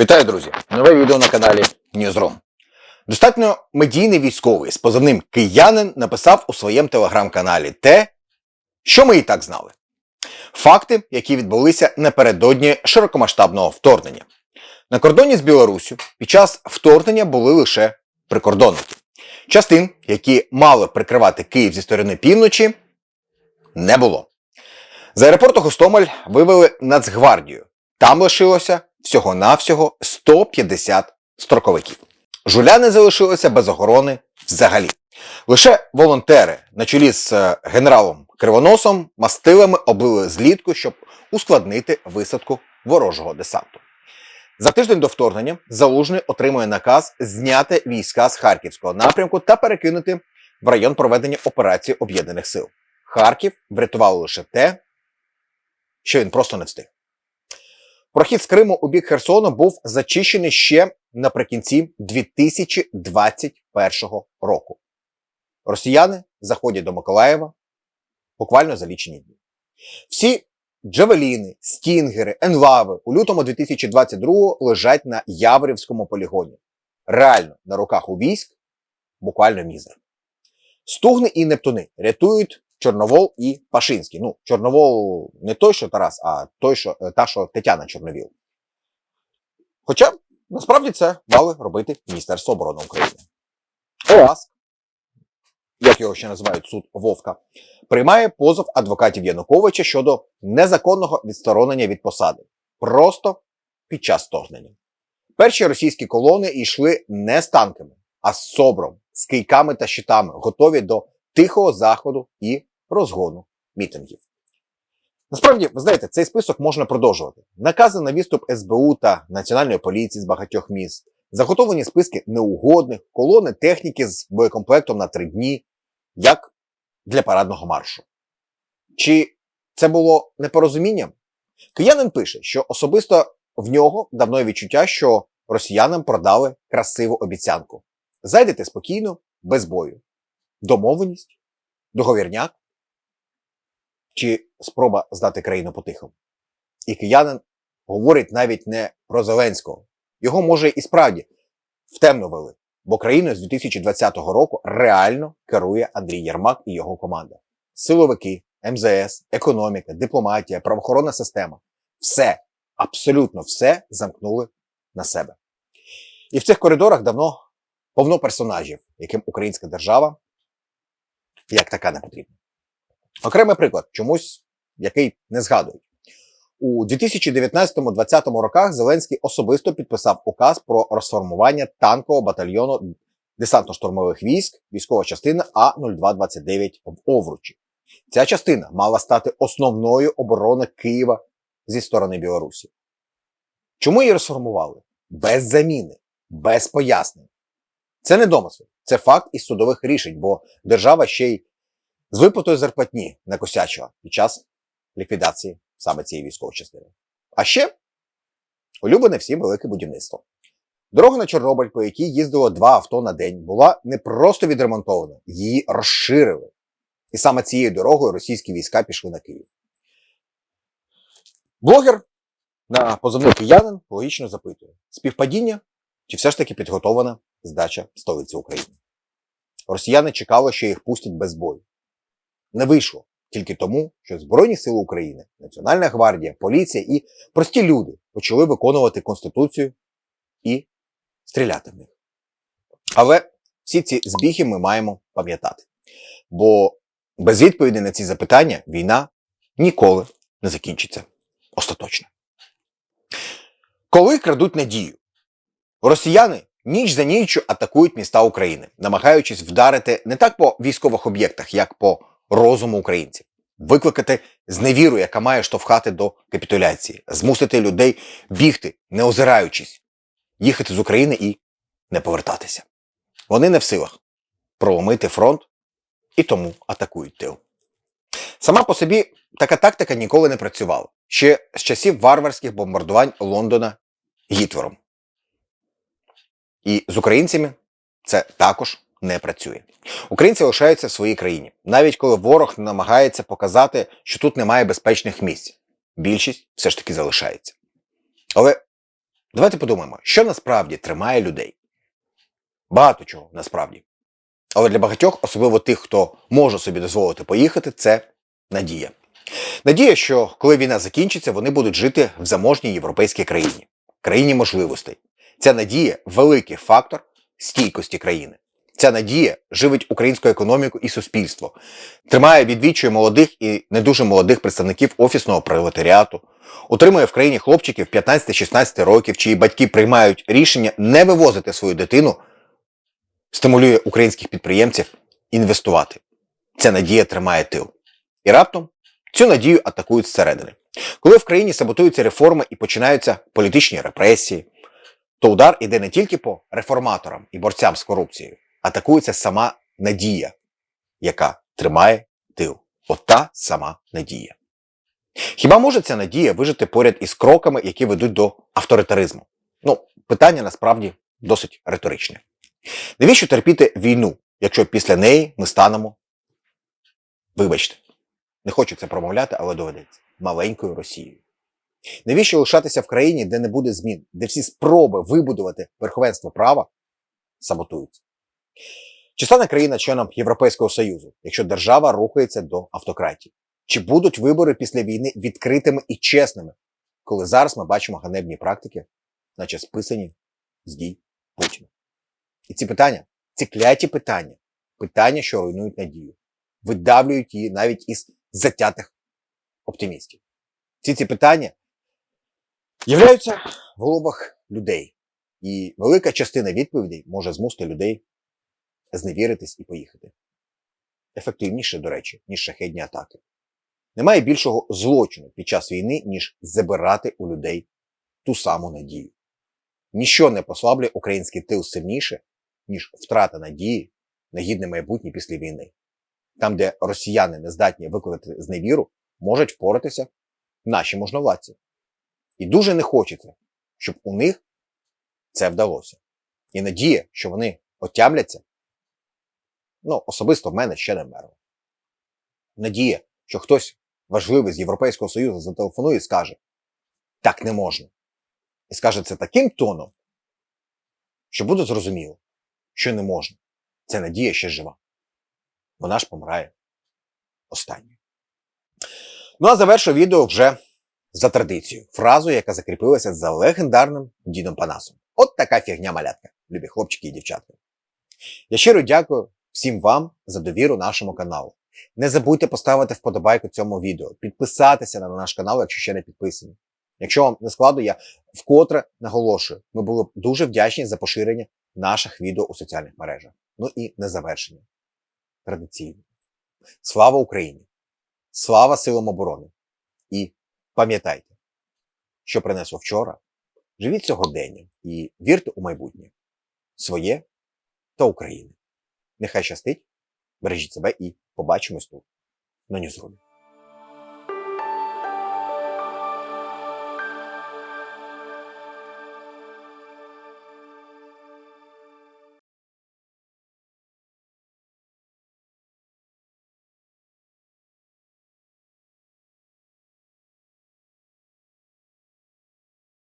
Вітаю, друзі! Нове відео на каналі Newsroom. Достатньо медійний військовий з позивним киянин написав у своєму телеграм-каналі те, що ми і так знали. Факти, які відбулися напередодні широкомасштабного вторгнення. На кордоні з Білоруссю під час вторгнення були лише прикордонники. Частин, які мали прикривати Київ зі сторони півночі, не було. З аеропорту Гостомель вивели Нацгвардію. Там лишилося всього-навсього 150 строковиків. Жуляни залишилися без охорони взагалі. Лише волонтери на чолі з е, генералом Кривоносом мастилами облили злітку, щоб ускладнити висадку ворожого десанту. За тиждень до вторгнення Залужний отримує наказ зняти війська з Харківського напрямку та перекинути в район проведення операції Об'єднаних сил. Харків врятувало лише те, що він просто не встиг. Прохід з Криму у бік Херсону був зачищений ще наприкінці 2021 року. Росіяни заходять до Миколаєва буквально за лічені дні. Всі джавеліни, стінгери, енлави у лютому 2022 лежать на Яворівському полігоні. Реально на руках у військ буквально мізер. Стугни і Нептуни рятують Чорновол і Пашинський. Ну, Чорновол не той, що Тарас, а той, що е, та, що Тетяна Чорновіл. Хоча насправді це мали робити Міністерство оборони України. ОАСК, як його ще називають суд Вовка, приймає позов адвокатів Януковича щодо незаконного відсторонення від посади. Просто під час вторгнення. Перші російські колони йшли не з танками, а з собром, з кийками та щитами, готові до тихого заходу і розгону мітингів. Насправді, ви знаєте, цей список можна продовжувати. Накази на відступ СБУ та Національної поліції з багатьох міст, заготовлені списки неугодних, колони техніки з боєкомплектом на три дні, як для парадного маршу. Чи це було непорозумінням? Киянин пише, що особисто в нього давно відчуття, що росіянам продали красиву обіцянку. Зайдете спокійно, без бою. Домовленість, договірняк чи спроба здати країну потихом. І киянин говорить навіть не про Зеленського. Його може і справді втемнували, бо країною з 2020 року реально керує Андрій Єрмак і його команда. Силовики, МЗС, економіка, дипломатія, правоохоронна система все, абсолютно все замкнули на себе. І в цих коридорах давно повно персонажів, яким українська держава як така не потрібна. Окремий приклад, чомусь, який не згадують. У 2019-2020 роках Зеленський особисто підписав указ про розформування танкового батальйону десантно-штурмових військ, військова частина А-0229 в Овручі. Ця частина мала стати основною оборони Києва зі сторони Білорусі. Чому її розформували? Без заміни, без пояснень. Це не домисли, це факт із судових рішень, бо держава ще й з виплатою зарплатні накосячила під час ліквідації саме цієї військової частини. А ще улюблене всім велике будівництво. Дорога на Чорнобиль, по якій їздило два авто на день, була не просто відремонтована, її розширили. І саме цією дорогою російські війська пішли на Київ. Блогер на позовний киянин логічно запитує: співпадіння чи все ж таки підготована здача столиці України? Росіяни чекали, що їх пустять без бою. Не вийшло тільки тому, що Збройні Сили України, Національна гвардія, поліція і прості люди почали виконувати Конституцію і стріляти в них. Але всі ці збіги ми маємо пам'ятати. Бо без відповіді на ці запитання війна ніколи не закінчиться остаточно. Коли крадуть надію, росіяни ніч за ніччю атакують міста України, намагаючись вдарити не так по військових об'єктах, як по розуму українців, викликати зневіру, яка має штовхати до капітуляції, змусити людей бігти, не озираючись, їхати з України і не повертатися. Вони не в силах проломити фронт і тому атакують тил. Сама по собі така тактика ніколи не працювала ще з часів варварських бомбардувань Лондона Гітвером. І з українцями це також не працює. Українці лишаються в своїй країні, навіть коли ворог намагається показати, що тут немає безпечних місць. Більшість все ж таки залишається. Але Давайте подумаємо, що насправді тримає людей. Багато чого насправді. Але для багатьох, особливо тих, хто може собі дозволити поїхати, це надія. Надія, що коли війна закінчиться, вони будуть жити в заможній європейській країні, країні можливостей. Ця надія великий фактор стійкості країни. Ця надія живить українську економіку і суспільство, тримає відвічує молодих і не дуже молодих представників офісного пролетаріату, утримує в країні хлопчиків 15-16 років, чиї батьки приймають рішення не вивозити свою дитину, стимулює українських підприємців інвестувати. Ця надія тримає тил. І раптом цю надію атакують зсередини. Коли в країні саботуються реформи і починаються політичні репресії, то удар іде не тільки по реформаторам і борцям з корупцією, атакується сама надія, яка тримає тил. Ота сама надія. Хіба може ця надія вижити поряд із кроками, які ведуть до авторитаризму? Ну, питання насправді досить риторичне. Навіщо терпіти війну, якщо після неї ми станемо, вибачте, не хочу це промовляти, але доведеться, маленькою Росією? Навіщо лишатися в країні, де не буде змін, де всі спроби вибудувати верховенство права саботуються? Чи стане країна членом Європейського Союзу, якщо держава рухається до автократії? Чи будуть вибори після війни відкритими і чесними, коли зараз ми бачимо ганебні практики, наче списані з дій Путіна? І ці питання, ці кляті питання, питання, що руйнують надію, видавлюють її навіть із затятих оптимістів. Всі ці питання являються в головах людей, і велика частина відповідей може змусити людей зневіритись і поїхати. Ефективніше, до речі, ніж шахедні атаки. Немає більшого злочину під час війни, ніж забирати у людей ту саму надію. Ніщо не послаблює український тил сильніше, ніж втрата надії на гідне майбутнє після війни. Там, де росіяни не здатні викликати зневіру, можуть впоратися наші можновладці. І дуже не хочеться, щоб у них це вдалося. І надія, що вони отямляться, ну, особисто в мене ще не вмерла. Надія, що хтось важливий з Європейського Союзу зателефонує і скаже, так не можна. І скаже це таким тоном, що буде зрозуміло, що не можна. Ця надія ще жива. Вона ж помирає останньою. Ну а завершу відео вже за традицією, фразою, яка закріпилася за легендарним дідом Панасом. От така фігня малятка, любі хлопчики і дівчатка. Я щиро дякую всім вам за довіру нашому каналу. Не забудьте поставити вподобайку цьому відео, підписатися на наш канал, якщо ще не підписані. Якщо вам не складно, я вкотре наголошую, ми були б дуже вдячні за поширення наших відео у соціальних мережах. Ну і на завершення. Традиційно. Слава Україні! Слава силам оборони! І пам'ятайте, що принесло вчора, живіть сьогодення і вірте у майбутнє своє та України. Нехай щастить, бережіть себе і побачимось тут на Ньюзрумі.